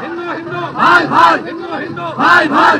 হিন্দু হিন্দু ভাই ভাই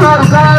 সরকার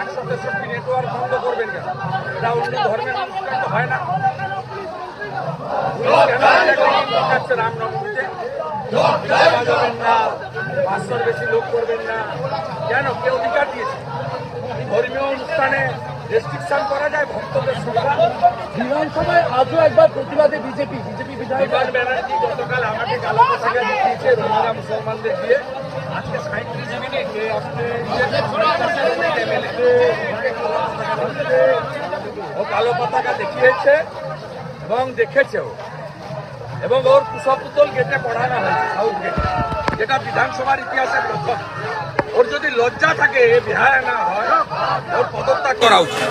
একশো তেষট্টি নেটওয়ার্ক করবেন অন্য হয় না রামনবমীতে না বেশি লোক করবেন না কেন অধিকার দিয়েছে ধর্মীয় অনুষ্ঠানে রেস্ট্রিকশন করা যায় ভক্তদের সংখ্যা বিধানসভায় আজও একবার প্রতিবাদে বিজেপি বিমান ব্যানার্জি গতকাল আমাকে কালো পতাকা দেখিয়েছে রোহিঙ্গা মুসলমানদের দিয়ে। আজকে সাঁত্রিশ মিনিটে ও কালো পতাকা দেখিয়েছে এবং দেখেছেও এবং ওর কুশপুতল গেটে পড়ানো হয়েছে, সাউথ গেটে। যেটা বিধানসভার ইতিহাসের প্রথম। ওর যদি লজ্জা থাকে বিহারে না হয়, ওর পদত্যাগ করা উচিত।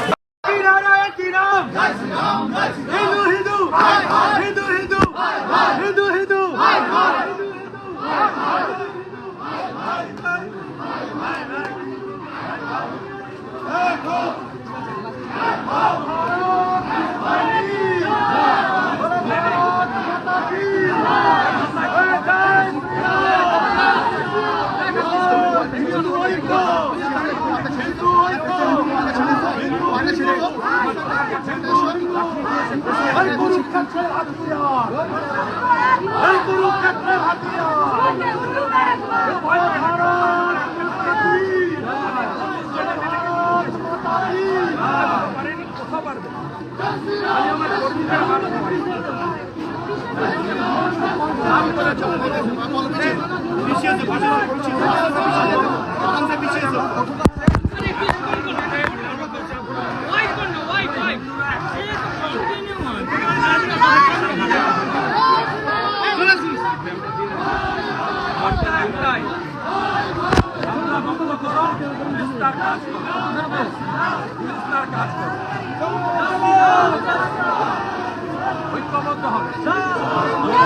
ঐক্যবদ্ধ হবে।